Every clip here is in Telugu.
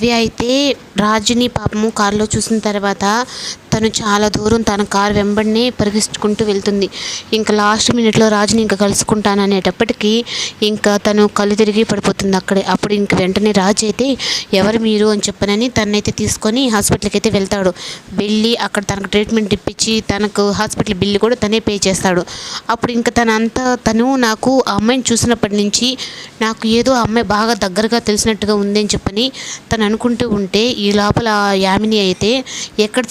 కావ్య అయితే రాజుని పాపము కారులో చూసిన తర్వాత తను చాలా దూరం తన కారు వెంబడినే పరిగెత్తుకుంటూ వెళ్తుంది. ఇంకా లాస్ట్ మినిట్లో రాజుని ఇంకా కలుసుకుంటాను అనేటప్పటికీ ఇంకా తను కళ్ళు తిరిగి పడిపోతుంది అక్కడే. అప్పుడు ఇంక వెంటనే రాజు అయితే ఎవరు మీరు? అని చెప్పనని తనైతే తీసుకొని హాస్పిటల్కి అయితే వెళ్తాడు. వెళ్ళి అక్కడ తనకు ట్రీట్మెంట్ ఇప్పించి తనకు హాస్పిటల్ బిల్లు కూడా తనే పే చేస్తాడు. అప్పుడు ఇంకా తన అంతా తను నాకు ఆ అమ్మాయిని చూసినప్పటి నుంచి నాకు ఏదో ఆ అమ్మాయి బాగా దగ్గరగా తెలిసినట్టుగా ఉంది అని చెప్పని తను అనుకుంటూ ఉంటే ఈ లోపల యామిని అయితే ఎక్కడ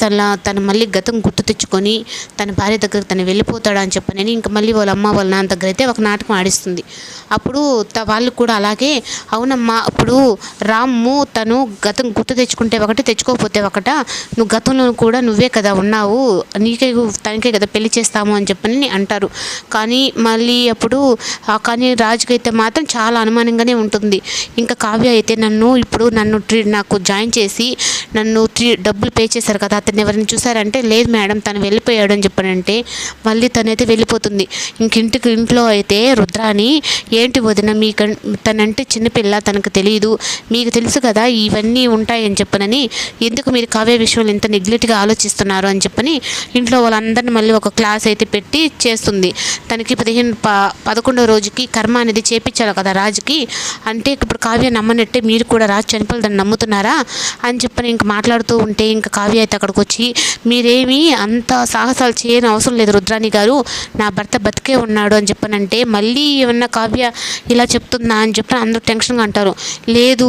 తన తను మళ్ళీ గతం గుర్తు తెచ్చుకొని తన భార్య దగ్గరకు తను వెళ్ళిపోతాడు అని చెప్పనని ఇంకా మళ్ళీ వాళ్ళ అమ్మ వాళ్ళ నాన్న దగ్గర అయితే ఒక నాటకం ఆడిస్తుంది. అప్పుడు త వాళ్ళు కూడా అలాగే అవునమ్మా అప్పుడు రాము తను గతం గుర్తు తెచ్చుకుంటే ఒకటి తెచ్చుకోకపోతే ఒకట నువ్వు గతంలో కూడా నువ్వే కదా ఉన్నావు నీకే తనకే కదా పెళ్ళి చేస్తాము అని చెప్పని అంటారు. కానీ మళ్ళీ అప్పుడు కానీ రాజుకి అయితే మాత్రం చాలా అనుమానంగానే ఉంటుంది. ఇంకా కావ్య అయితే నన్ను ఇప్పుడు నన్ను ట్రీ నాకు జాయిన్ చేసి నన్ను ట్రీ డబ్బులు పే చేశారు కదా అతన్ని ఎవరిని చూసారంటే లేదు మేడం తను వెళ్ళిపోయాడు అని చెప్పానంటే మళ్ళీ తనైతే వెళ్ళిపోతుంది. ఇంక ఇంటికి ఇంట్లో అయితే రుద్రాని ఏంటి వదిన మీ తనంటే చిన్నపిల్ల తనకు తెలియదు మీకు తెలుసు కదా ఇవన్నీ ఉంటాయని చెప్పనని ఎందుకు మీరు కావ్య విషయంలో ఇంత నెగ్లెట్గా ఆలోచిస్తున్నారు? అని చెప్పని ఇంట్లో వాళ్ళందరిని మళ్ళీ ఒక క్లాస్ అయితే పెట్టి చేస్తుంది. తనకి పదిహేను ప పదకొండో రోజుకి కర్మ అనేది చేపించాలి కదా రాజుకి. అంటే ఇప్పుడు కావ్య నమ్మనట్టే మీరు కూడా రాజు చనిపోలేదని నమ్ముతున్నారా? అని చెప్పని ఇంక మాట్లాడుతూ ఉంటే ఇంకా కావ్య అయితే అక్కడికి వచ్చి మీరేమీ అంత సాహసాలు చేయని అవసరం లేదు రుద్రాణి గారు. నా భర్త బతికే ఉన్నాడు అని చెప్పనంటే మళ్ళీ ఏమన్నా కావ్య ఇలా చెప్తుందా అని చెప్పి అందరూ టెన్షన్గా అంటారు. లేదు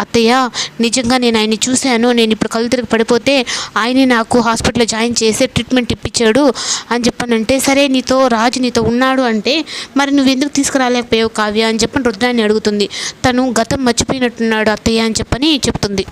అత్తయ్య నిజంగా నేను ఆయన్ని చూశాను. నేను ఇప్పుడు కళ్ళు తిరిగి పడిపోతే ఆయనే నాకు హాస్పిటల్లో జాయిన్ చేసి ట్రీట్మెంట్ ఇప్పించాడు అని చెప్పనంటే సరే నీతో రాజు నీతో ఉన్నాడు అంటే మరి నువ్వు ఎందుకు తీసుకురాలేకపోయావు కావ్య? అని చెప్పని రుద్రాన్ని అడుగుతుంది. తను గతం మర్చిపోయినట్టున్నాడు అత్తయ్య అని చెప్పని చెప్తుంది.